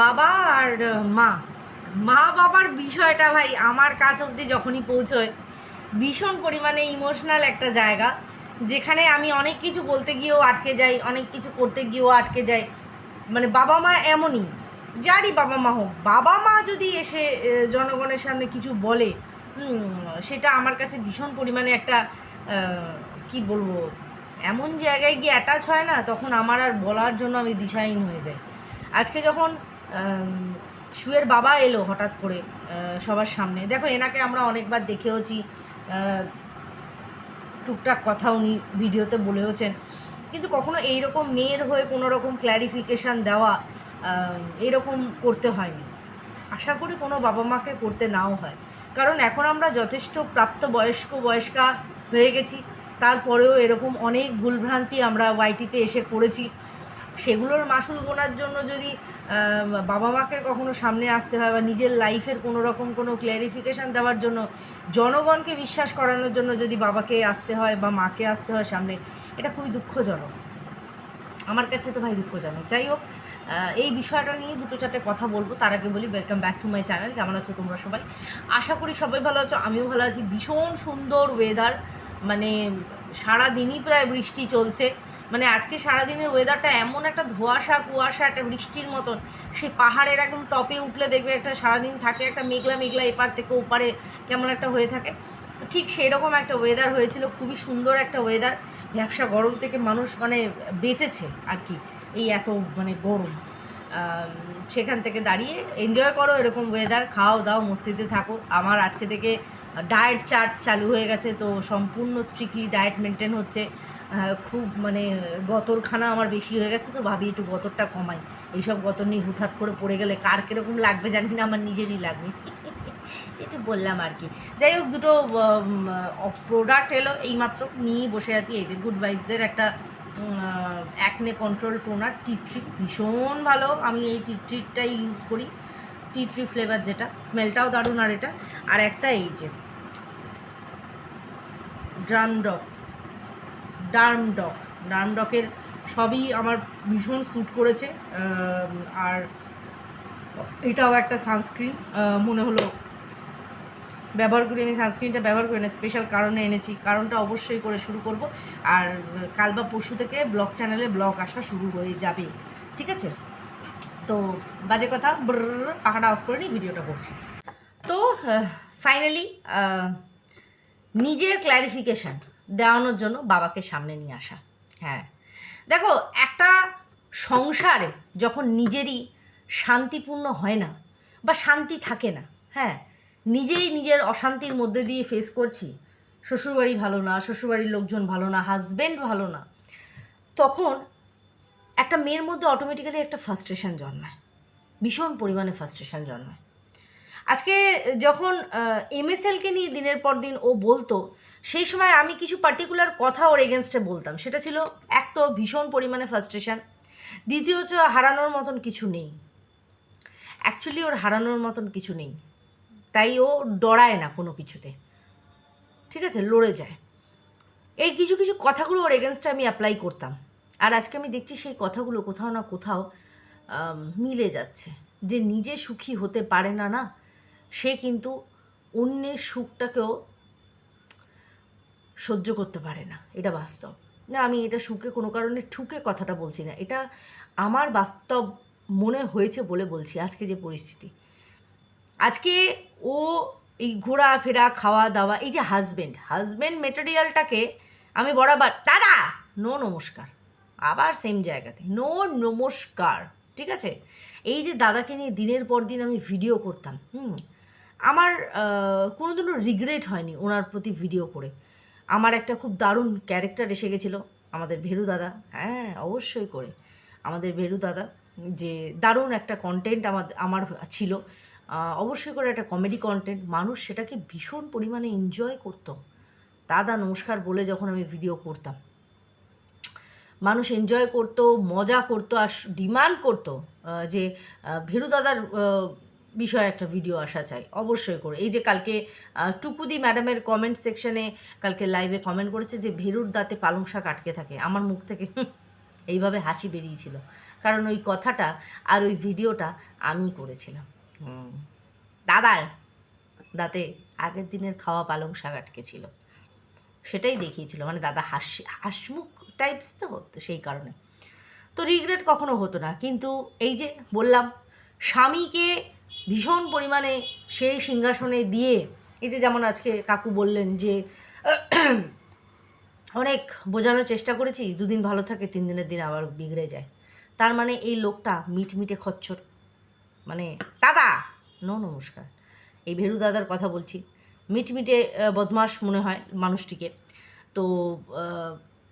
বাবা আর মা। মা বাবার বিষয়টা ভাই আমার কাছ অবধি যখনই পৌঁছয়, ভীষণ পরিমাণে ইমোশনাল একটা জায়গা, যেখানে আমি অনেক কিছু বলতে গিয়েও আটকে যাই, অনেক কিছু করতে গিয়েও আটকে যাই। মানে বাবা মা এমনই, যারই বাবা মা হোক। বাবা মা যদি এসে জনগণের সামনে কিছু বলে সেটা আমার কাছে ভীষণ পরিমাণে একটা কি বলব, এমন জায়গায় গিয়ে অ্যাটাচ হয় না, তখন আমার আর বলার জন্য আমি দিশাহীন হয়ে যাই। আজকে যখন শুয়ের বাবা এলো হঠাৎ করে সবার সামনে। দেখো এনাকে আমরা অনেকবার দেখেওছি টুকটাক কথা উনি ভিডিওতে বলেওছেন। কিন্তু কখনো এইরকম মেয়ের হয়ে কোনো রকম ক্ল্যারিফিকেশান দেওয়া আহ, এইরকম করতে হয়নি। আশা করি কোনো বাবা মাকে করতে নাও হয়। কারণ এখন আমরা যথেষ্ট প্রাপ্ত বয়স্ক বয়স্কা হয়ে গেছি। তারপরেও এরকম অনেক ভুলভ্রান্তি আমরা ওয়াইটিতে এসে করেছি। সেগুলোর মাসুল গোনার জন্য যদি বাবা মাকে কখনো সামনে আসতে হয় বা নিজের লাইফের কোনো রকম কোনো ক্লিয়ারিফিকেশান দেওয়ার জন্য, জনগণকে বিশ্বাস করানোর জন্য যদি বাবাকে আসতে হয় বা মাকে আসতে হয় সামনে, এটা খুবই দুঃখজনক। আমার কাছে তো ভাই দুঃখজনক। যাই হোক এই বিষয়টা নিয়ে দুটো চারটে কথা বলব। তার আগে বলি welcome back to my channel কেমন আছো তোমরা সবাই? আশা করি সবাই ভালো আছো, আমিও ভালো আছি। ভীষণ সুন্দর ওয়েদার মানে সারা দিনই প্রায় বৃষ্টি চলছে। মানে আজকে সারাদিনের ওয়েদারটা এমন একটা ধোঁয়াশা, কুয়াশা, একটা বৃষ্টির মতন। সেই পাহাড়ের একদম টপে উঠলে দেখবে একটা সারাদিন থাকে, একটা মেঘলা মেঘলা এপার থেকে ওপারে কেমন একটা হয়ে থাকে। ঠিক সেরকম একটা ওয়েদার হয়েছিল, খুবই সুন্দর একটা ওয়েদার ব্যবসা গরম থেকে মানুষ মানে বেঁচেছে আর কি, এই এত মানে গরম। সেখান থেকে দাঁড়িয়ে এনজয় করো এরকম ওয়েদার খাও দাও মসজিদে থাকো। আমার আজকে থেকে ডায়েট চার্ট চালু হয়ে গেছে, তো সম্পূর্ণ স্ট্রিক্টলি ডায়েট মেনটেন হচ্ছে। খুব মানে গতরখানা আমার বেশি হয়ে গেছে, তো ভাবি একটু গতরটা কমাই। এইসব গতর নিয়ে হুটহাট করে পড়ে গেলে কার কীরকম লাগবে জানি না, আমার নিজেরই লাগবে। একটু বললাম আর কি। যাই হোক, দুটো প্রোডাক্ট এলো, এইমাত্র নিয়েই বসে আছি। এই যে গুড ভাইবসের একটা অ্যাকনে কন্ট্রোল টোনার টিট্রি ভীষণ ভালো। আমি এই টিট্রিটাই ইউজ করি। টিট্রি ফ্লেভার যেটা স্মেলটাও দারুণ আর এটা। আর একটা এই যে ড্রামডক। ডার্মডক। ডার্মডকের সবই আমার ভীষণ স্যুট করেছে আর এটাও একটা সানস্ক্রিন মনে হলো ব্যবহার করি আমি সানস্ক্রিনটা ব্যবহার করি না স্পেশাল কারণে এনেছি। কারণটা অবশ্যই করে শুরু করব। আর কাল বা পরশু থেকে ব্লগ চ্যানেলে ব্লগ আসা শুরু হয়ে যাবে। ঠিক আছে? তো বাজে কথা পাখাটা অফ করে নিই, ভিডিওটা করছি। তো ফাইনালি নিজের ক্ল্যারিফিকেশান দেওয়ানোর জন্য বাবাকে সামনে নিয়ে আসা। হ্যাঁ। দেখো, একটা সংসারে যখন নিজেরই শান্তিপূর্ণ হয় না বা শান্তি থাকে না হ্যাঁ নিজেই নিজের অশান্তির মধ্যে দিয়ে ফেস করছি, শ্বশুরবাড়ি ভালো না, শ্বশুরবাড়ির লোকজন ভালো না হাজব্যান্ড ভালো না, তখন একটা মেয়ের মধ্যে অটোমেটিক্যালি একটা ফার্স্ট্রেশন জন্মায়, ভীষণ পরিমাণে ফার্স্ট্রেশন জন্মায়। আজকে যখন এমএসএলকে নিয়ে দিনের পর দিন ও বলতো, সেই সময় আমি কিছু পার্টিকুলার কথা ওর এগেনস্টে বলতাম। সেটা ছিল, এক তো ভীষণ পরিমাণে ফার্স্ট্রেশন দ্বিতীয়ত হারানোর মতন কিছু নেই। অ্যাকচুয়ালি ওর হারানোর মতন কিছু নেই। তাই ও ডরায় না কোনো কিছুতে। ঠিক আছে? লড়ে যায়। এই কিছু কিছু কথাগুলো ওর এগেনস্টে আমি অ্যাপ্লাই করতাম। আর আজকে আমি দেখছি সেই কথাগুলো কোথাও না কোথাও মিলে যাচ্ছে। যে নিজে সুখী হতে পারে না না সে কিন্তু অন্যের সুখটাকেও সহ্য করতে পারে না। এটা বাস্তব। না, আমি এটা সুখে কোনো কারণে ঠুকে কথাটা বলছি না। এটা আমার বাস্তব মনে হয়েছে বলে বলছি আজকে যে পরিস্থিতি। আজকে ও এই ঘোরাফেরা খাওয়া দাওয়া এই যে হাজব্যান্ড হাজব্যান্ড মেটেরিয়ালটাকে আমি বরাবর, দাদা! নো নমস্কার। আবার সেম জায়গাতে নো নমস্কার। ঠিক আছে? এই যে দাদাকে নিয়ে দিনের পর দিন আমি ভিডিও করতাম, হুম? আমার কোনো দিনও রিগ্রেট হয়নি ওনার প্রতি ভিডিও করে। আমার একটা খুব দারুণ ক্যারেক্টার এসে গেছিল, আমাদের ভেরু দাদা। হ্যাঁ অবশ্যই করে। আমাদের ভেরু দাদা, যে দারুণ একটা কন্টেন্ট আমার আমার ছিল। অবশ্যই করে একটা কমেডি কন্টেন্ট মানুষ সেটাকে ভীষণ পরিমাণে এনজয় করতো। দাদা নমস্কার বলে যখন আমি ভিডিও করতাম। মানুষ এনজয় করতো, মজা করতো, আর ডিমান্ড করতো যে ভেরু দাদার বিষয়ে একটা ভিডিও আসা চাই অবশ্যই করে। এই যে কালকে টুকুদি ম্যাডামের কমেন্ট সেকশনে কালকে লাইভে কমেন্ট করেছে যে ভেরুর দাঁতে পালং শাক আটকে থাকে। আমার মুখ থেকে এইভাবে হাসি বেরিয়েছিল। কারণ ওই কথাটা আর ওই ভিডিওটা আমি করেছিলাম। দাদার দাঁতে আগের দিনের খাওয়া পালং শাক আটকে ছিল। সেটাই দেখিয়েছিল। মানে দাদা হাসি হাসমুখ টাইপস তো তো সেই কারণে। তো রিগ্রেট কখনো হতো না। কিন্তু এই যে বললাম স্বামীকে ভীষণ পরিমাণে সেই সিংহাসনে দিয়ে, এই যে যেমন আজকে কাকু বললেন যে, অনেক বোঝানোর চেষ্টা করেছি, দুদিন ভালো থাকে, তিন দিনের দিন আবার বিগড়ে যায়। তার মানে এই লোকটা মিটমিটে খচ্চর। মানে দাদা! ন, নমস্কার। এই ভেরু দাদার কথা বলছি। মিটমিটে বদমাস মনে হয় মানুষটিকে। তো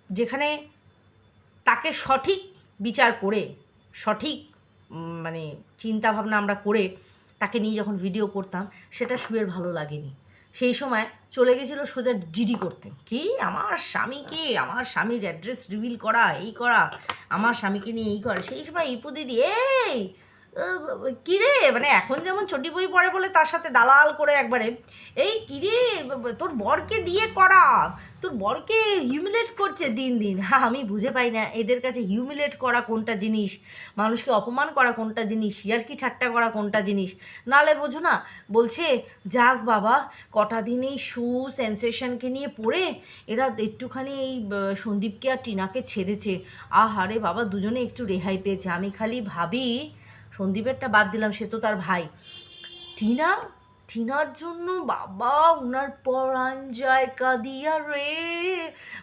যেখানে তাকে সঠিক বিচার করে, সঠিক মানে চিন্তা ভাবনা আমরা করে তাকে নিয়ে যখন ভিডিও করতাম, সেটা শুয়ের ভালো লাগেনি। সেই সময় চলে গেছিল সোজা জিডি করতে। কি? আমার স্বামীকে, আমার স্বামীর অ্যাড্রেস রিভিল করা, এই করা, আমার স্বামীকে নিয়ে এই করা। সেই সময় ইপু দিদি, এই কিরে? মানে এখন যেমন চটি বই পড়ে বলে তার সাথে দালাল করে একবারে। এই কিরে? তোর বরকে দিয়ে করা। তোর বরকে হিউমিলেট করছে দিন দিন। হ্যাঁ আমি বুঝে পাই না এদের কাছে হিউমিলেট করা কোনটা জিনিস? মানুষকে অপমান করা কোনটা জিনিস? ইয়ার্কি ঠাট্টা করা কোনটা জিনিস? নালে বোঝো না, বলছে, যাক বাবা, কটা দিন এই শু সেন্সেশনকে নিয়ে পড়ে, এরা একটুখানি এই সন্দীপকে আর টিনাকে ছেড়েছে। আহারে বাবা, দুজনে একটু রেহাই পেয়েছে। আমি খালি ভাবি সন্দীপেরটা বাদ দিলাম, সে তো তার ভাই। টিনা, টিনার জন্য বাবা ওনার পরাণ যায় কাদিয়া রে।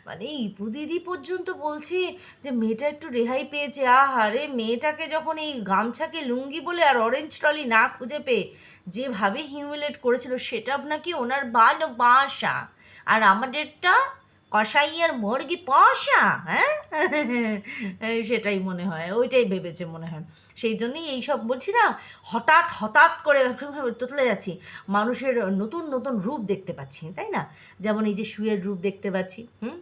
মানে ইপু দিদি পর্যন্ত বলছে যে, মেয়েটা একটু রেহাই পেয়েছে। আহারে, মেয়েটাকে যখন এই গামছাকে লুঙ্গি বলে আর অরেঞ্জ ট্রলি না খুঁজে পেয়ে যেভাবে হিউমিলেট করেছিল, সেটা নাকি ওনার বাল ভালোবাসা আর আমাদেরটা কষাইয়ের মুরগি পশা হ্যাঁ? সেটাই মনে হয়, ওইটাই ভেবেছে মনে হয়। সেই জন্যই এইসব বলছি না, হঠাৎ হঠাৎ করে তুলে যাচ্ছি। মানুষের নতুন নতুন রূপ দেখতে পাচ্ছি, তাই না? যেমন এই যে শুয়ের রূপ দেখতে পাচ্ছি, হুম?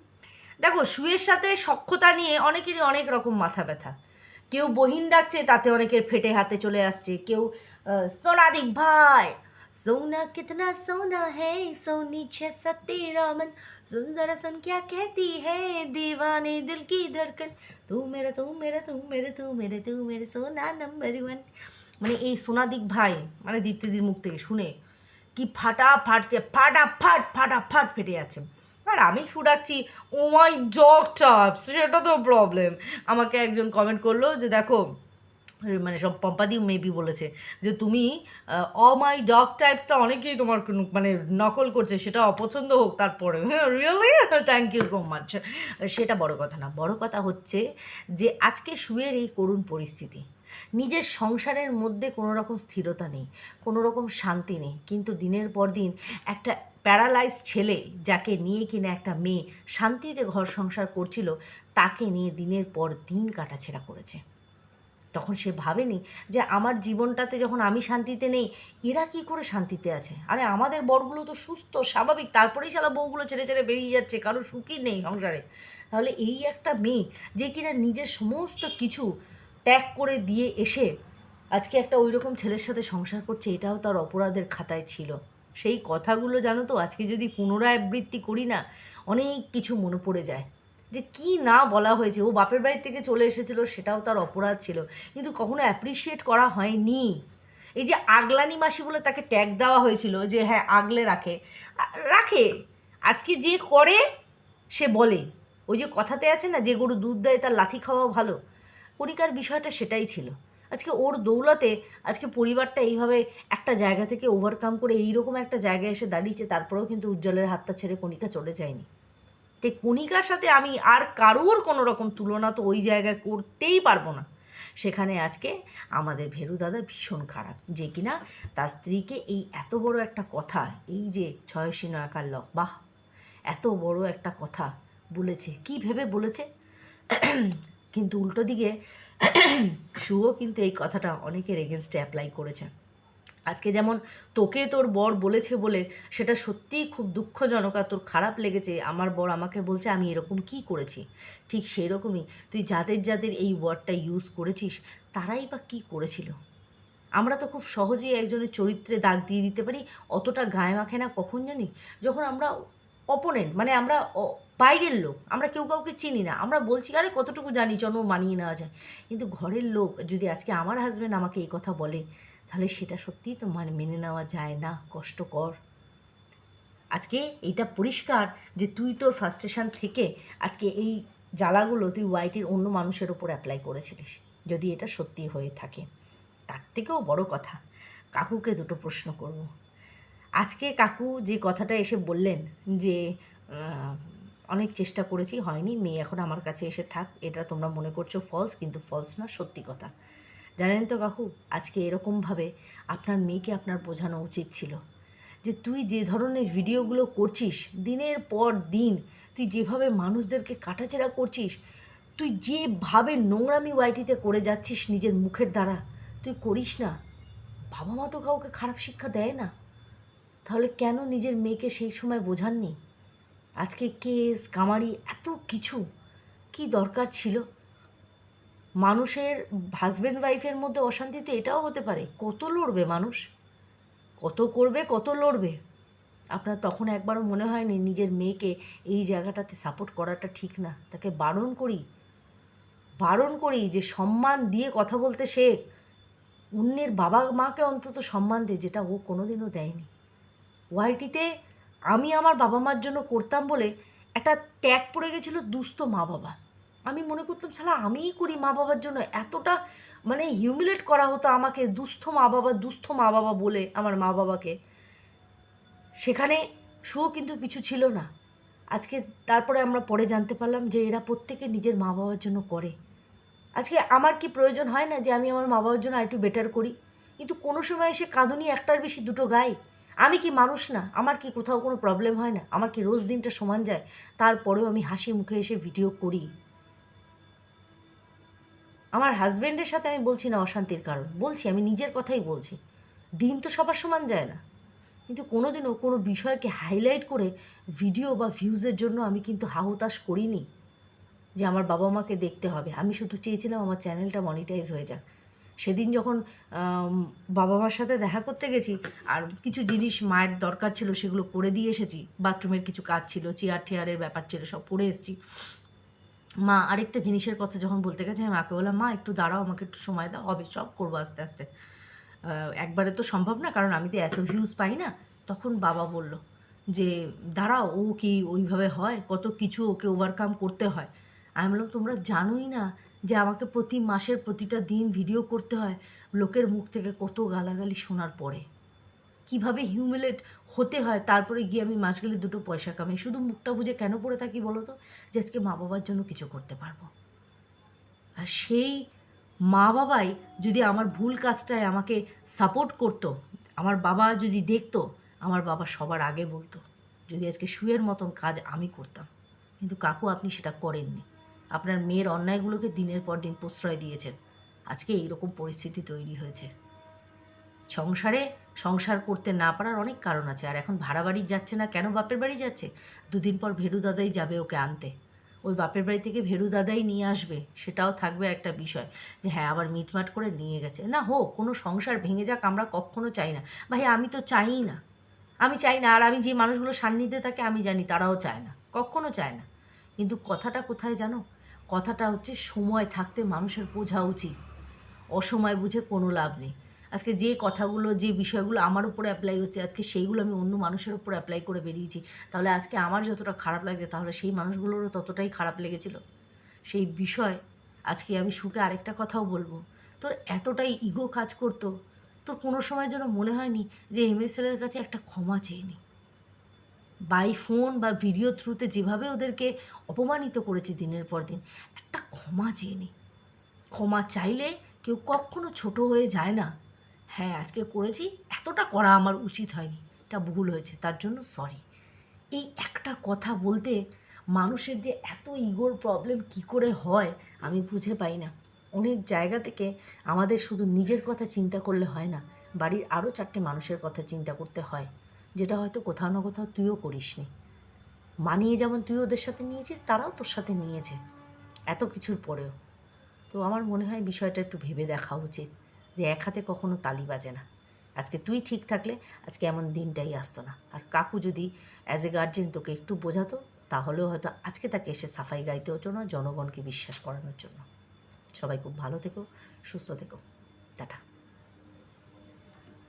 দেখো, শুয়ের সাথে সক্ষতা নিয়ে অনেকেরই অনেক রকম মাথা ব্যথা। কেউ বহিন ডাকছে, তাতে অনেকের ফেটে হাতে চলে আসছে। কেউ সোনাদিক ভাই! সোনা, কিতনা সোনা হে সোনি ছে সত্যি রমন सुन जरा सुन क्या कहती है दीवाने दिल की धड़कन तू मेरा तू मेरा तू मेरे तू मेरे तू मेरे সোনা নাম্বার ওয়ান মানে এই সোনাদিক ভাই মানে দীপ্তিদির মুখ থেকে শুনে কি ফাটা ফাটছে ফাটা ফাট ফাটা ফাট ফেটে যাচ্ছে আর আমি শুনাচ্ছি ও মাই জগ টাপস সেটা তো প্রবলেম আমাকে একজন কমেন্ট করলো যে দেখো মানে সব পম্পাদি মেবি বলেছে যে তুমি অ মাই ডগ টাইপসটা অনেকেই তোমার মানে নকল করছে, সেটা অপছন্দ হোক তারপরে। Really thank you so much সেটা বড় কথা না। বড় কথা হচ্ছে যে আজকে শুয়ের এই করুণ পরিস্থিতি, নিজের সংসারের মধ্যে কোনো রকম স্থিরতা নেই কোনো রকম শান্তি নেই, কিন্তু দিনের পর দিন একটা প্যারালাইজ ছেলে যাকে নিয়ে কিনা একটা মেয়ে শান্তিতে ঘর সংসার করছিল, তাকে নিয়ে দিনের পর দিন কাটাছেড়া করেছে। তখন সে ভাবেনি যে আমার জীবনটাতে যখন আমি শান্তিতে নেই, এরা কি করে শান্তিতে আছে? আরে আমাদের বরগুলো তো সুস্থ, স্বাভাবিক, তারপরেই শালা বউগুলো ছেড়ে ছেড়ে বেরিয়ে যাচ্ছে কারও সুখী নেই সংসারে। তাহলে এই একটা মেয়ে যে কিনা নিজের সমস্ত কিছু ত্যাগ করে দিয়ে এসে আজকে একটা ওই রকম ছেলের সাথে সংসার করছে, এটাও তার অপরাধের খাতায় ছিল। সেই কথাগুলো জানো তো, আজকে যদি পুনরাবৃত্তি করি না, অনেক কিছু মনে পড়ে যায়। যে কি না বলা হয়েছে? ও বাপের বাড়ি থেকে চলে এসেছিল, সেটাও তার অপরাধ ছিল। কিন্তু কখনো অ্যাপ্রিসিয়েট করা হয়নি। এই যে আগলানি মাসি বলে তাকে ট্যাগ দেওয়া হয়েছিল যে হ্যাঁ আগলে রাখে। রাখে। আজকে যে করে, সে বলে। ওই যে কথাতে আছে না, যে গরু দুধ দেয়, তার লাথি খাওয়া ভালো। কণিকার বিষয়টা সেটাই ছিল। আজকে ওর দৌলতে, আজকে পরিবারটা এইভাবে একটা জায়গা থেকে ওভারকাম করে এইরকম একটা জায়গায় এসে দাঁড়িয়েছে, তারপরেও কিন্তু উজ্জ্বলের হাতটা ছেড়ে কণিকা চলে যায়নি। যে কণিকার সাথে আমি আর কারোর কোনো রকম তুলনা তো ওই জায়গায় করতেই পারব না। সেখানে আজকে আমাদের ভেরু দাদা ভীষণ খারাপ, যে কিনা তার স্ত্রীকে এই এত বড় একটা কথা, এই যে ছয়সী নয়াকার লক, বাহ, এত বড় একটা কথা বলেছে। কি ভেবে বলেছে? কিন্তু উল্টো দিকে শুও কিন্তু এই কথাটা অনেকের এগেনস্টে অ্যাপ্লাই করেছে। আজকে যেমন তোকে তোর বর বলেছে বলে সেটা সত্যিই খুব দুঃখজনক আর তোর খারাপ লেগেছে, আমার বর আমাকে বলছে আমি এরকম কি করেছি? ঠিক সেই রকমই তুই যাদের যাদের এই ওয়ার্ডটা ইউজ করেছিস, তারাই বা কী করেছিল? আমরা তো খুব সহজেই একজনের চরিত্রে দাগ দিয়ে দিতে পারি, অতটা গায়ে মাখে না কখন জানি? যখন আমরা অপোনেন্ট মানে আমরা বাইরের লোক, আমরা কেউ কাউকে চিনি না, আমরা বলছি, আরে কতটুকু জানি, চলো মানিয়ে নেওয়া যায়। কিন্তু ঘরের লোক যদি আজকে আমার হাজব্যান্ড আমাকে এই কথা বলে তাহলে সেটা সত্যিই তো মানে মেনে নেওয়া যায় না, কষ্টকর। আজকে এইটা পরিষ্কার যে তুই তোর ফার্স্টেশন থেকে আজকে এই জ্বালাগুলো তুই ওয়াইটির অন্য মানুষের ওপর অ্যাপ্লাই করেছিলিস, যদি এটা সত্যি হয়ে থাকে। তার থেকেও বড় কথা, কাকুকে দুটো প্রশ্ন করব। আজকে কাকু যে কথাটা এসে বললেন যে অনেক চেষ্টা করেছি, হয়নি মেয়ে এখন আমার কাছে এসে থাক, এটা তোমরা মনে করছ ফলস কিন্তু ফলস না, সত্যি কথা। জানেন তো কাকু, আজকে এরকমভাবে আপনার মেয়েকে আপনার বোঝানো উচিত ছিল। যে তুই যে ধরনের ভিডিওগুলো করছিস, দিনের পর দিন তুই যেভাবে মানুষদেরকে কাটাচেরা করছিস, তুই যেভাবে নোংরামি ওয়াইটিতে করে যাচ্ছিস নিজের মুখের দ্বারা, তুই করিস না। বাবা মা তো কাউকে খারাপ শিক্ষা দেয় না। তাহলে কেন নিজের মেয়েকে সেই সময় বোঝাননি? আজকে কেস, কামারি, এত কিছু কি দরকার ছিল? মানুষের হাজব্যান্ড ওয়াইফের মধ্যে অশান্তিতে এটাও হতে পারে। কত লড়বে মানুষ? কত করবে, কত লড়বে? আপনার তখন একবারও মনে হয়নি নিজের মেয়েকে এই জায়গাটাতে সাপোর্ট করাটা ঠিক না? তাকে বারণ করি। বারণ করি যে সম্মান দিয়ে কথা বলতে শেখ অন্যের বাবা মাকে অন্তত সম্মান দে, যেটা ও কোনোদিনও দেয়নি। ওয়াইটিতে আমি আমার বাবা মার জন্য করতাম বলে একটা ট্যাগ পড়ে গেছিল দুস্থ মা বাবা আমি মনে করতাম ছাড়া আমিই করি মা বাবার জন্য। এতটা মানে হিউমিলেট করা হতো আমাকে দুস্থ মা বাবা দুস্থ মা বাবা বলে আমার মা বাবাকে সেখানে শুও কিন্তু কিছু ছিল না। আজকে তারপরে আমরা পরে জানতে পারলাম যে এরা প্রত্যেকে নিজের মা বাবার জন্য করে। আজকে আমার কি প্রয়োজন হয় না যে আমি আমার মা বাবার জন্য একটু বেটার করি? কিন্তু কোনো সময় এসে কাঁদুনি একটার বেশি দুটো গাই। আমি কি মানুষ না? আমার কি কোথাও কোনো প্রবলেম হয় না? আমার কি রোজ দিনটা সমান যায়? তারপরেও আমি হাসি মুখে এসে ভিডিও করি। আমার হাজব্যান্ডের সাথে আমি বলছি না অশান্তির কারণ। বলছি, আমি নিজের কথাই বলছি। দিন তো সবার সমান যায় না। কিন্তু কোনোদিনও কোনো বিষয়কে হাইলাইট করে ভিডিও বা ভিউজের জন্য আমি কিন্তু হাহুতাশ করিনি যে আমার বাবা মাকে দেখতে হবে। আমি শুধু চেয়েছিলাম আমার চ্যানেলটা মনিটাইজ হয়ে যাক। সেদিন যখন বাবা মার সাথে দেখা করতে গেছি, আর কিছু জিনিস মায়ের দরকার ছিল সেগুলো করে দিয়ে এসেছি, বাথরুমের কিছু কাজ ছিল চেয়ার টেয়ারের ব্যাপার ছিল, সব করে এসেছি। মা, আরেকটা জিনিসের কথা যখন বলতে গেছে, আমি মাকে বললাম, মা, একটু দাঁড়াও, আমাকে একটু সময় দাও, হবে, সব করব আস্তে আস্তে। একবারে তো সম্ভব না, কারণ আমি তো এত ভিউজ পাই না। তখন বাবা বলল যে, দাঁড়াও, ও কি ওইভাবে হয়? কত কিছু ওকে ওভারকাম করতে হয়? আমি বললাম, তোমরা জানোই না যে আমাকে প্রতি মাসের প্রতিটা দিন ভিডিও করতে হয়, লোকের মুখ থেকে কত গালাগালি শোনার পরে। কীভাবে হিউমিলেট হতে হয়, তারপরে গিয়ে আমি মাস গেলে দুটো পয়সা কামাই শুধু মুখটা বুঝে কেন পড়ে থাকি বলো তো? যে আজকে মা বাবার জন্য কিছু করতে পারব। আর সেই মা বাবাই যদি আমার ভুল কাজটায় আমাকে সাপোর্ট করতো, আমার বাবা যদি দেখতো, আমার বাবা সবার আগে বলতো, যদি আজকে শুয়ের মতন কাজ আমি করতাম, কিন্তু কাকু আপনি সেটা করেননি। আপনার মেয়ের অন্যায়গুলোকে দিনের পর দিন প্রশ্রয় দিয়েছেন। আজকে এইরকম পরিস্থিতি তৈরি হয়েছে। সংসারে সংসার করতে না পারার অনেক কারণ আছে। আর এখন ভাড়া বাড়ি যাচ্ছে না কেন বাপের বাড়ি যাচ্ছে? দুদিন পর ভেরু দাদাই যাবে ওকে আনতে। ওই বাপের বাড়ি থেকে ভেরু দাদাই নিয়ে আসবে, সেটাও থাকবে একটা বিষয় যে হ্যাঁ আবার মিটমাট করে নিয়ে গেছে। না হোক, কোনো সংসার ভেঙে যাক আমরা কখনো চাই না। ভাই, আমি তো চাই না। আমি চাই না, আর আমি যে মানুষগুলো সান্নিধ্যে থাকে আমি জানি, তারাও চায় না। কখনো চায় না। কিন্তু কথাটা কোথায় জানো? কথাটা হচ্ছে, সময় থাকতে মানুষের বোঝা উচিত। অসময় বুঝে কোনো লাভ নেই। আজকে যে কথাগুলো, যে বিষয়গুলো আমার উপরে অ্যাপ্লাই হচ্ছে, আজকে সেইগুলো আমি অন্য মানুষের উপর অ্যাপ্লাই করে বেরিয়েছি। তাহলে আজকে আমার যতটা খারাপ লাগছে, তাহলে সেই মানুষগুলোরও ততটাই খারাপ লেগেছিল। সেই বিষয়, আজকে আমি সুখে আরেকটা কথাও বলব। তোর এতটাই ইগো কাজ করতো, তোর কোনো সময় যেন মনে হয়নি যে এমএসএলের কাছে একটা ক্ষমা চেয়ে নি। বাই ফোন বা ভিডিও থ্রুতে যেভাবে ওদেরকে অপমানিত করেছি দিনের পর দিন, একটা ক্ষমা চেয়ে নি। ক্ষমা চাইলে কেউ কখনো ছোট হয়ে যায় না। হ্যাঁ আজকে করেছি, এতটা করা আমার উচিত হয়নি। এটা ভুল হয়েছে, তার জন্য সরি এই একটা কথা বলতে মানুষের যে এত ইগোর প্রবলেম কি করে হয়, আমি বুঝে পাই না। অনেক জায়গা থেকে আমাদের শুধু নিজের কথা চিন্তা করলে হয় না, বাড়ির আরও চারটে মানুষের কথা চিন্তা করতে হয়, যেটা হয়তো কোথাও না কোথাও তুইও করিসনি। মানিয়ে যেমন তুই ওদের সাথে নিয়েছিস, তারাও তোর সাথে নিয়েছে, এত কিছুর পরেও। তো আমার মনে হয় বিষয়টা একটু ভেবে দেখা উচিত। যে এক হাতে কখনো তালি বাজে না। আজকে তুই ঠিক থাকলে আজকে এমন দিনটাই আসতো না। আর কাকু যদি অ্যাজ এ গার্জেন তোকে একটু বোঝাতো, তাহলেও হয়তো আজকে তাকে এসে সাফাই গাইতে হতো না, জনগণকে বিশ্বাস করানোর জন্য। সবাই খুব ভালো থেকো, সুস্থ থেকো। টাটা।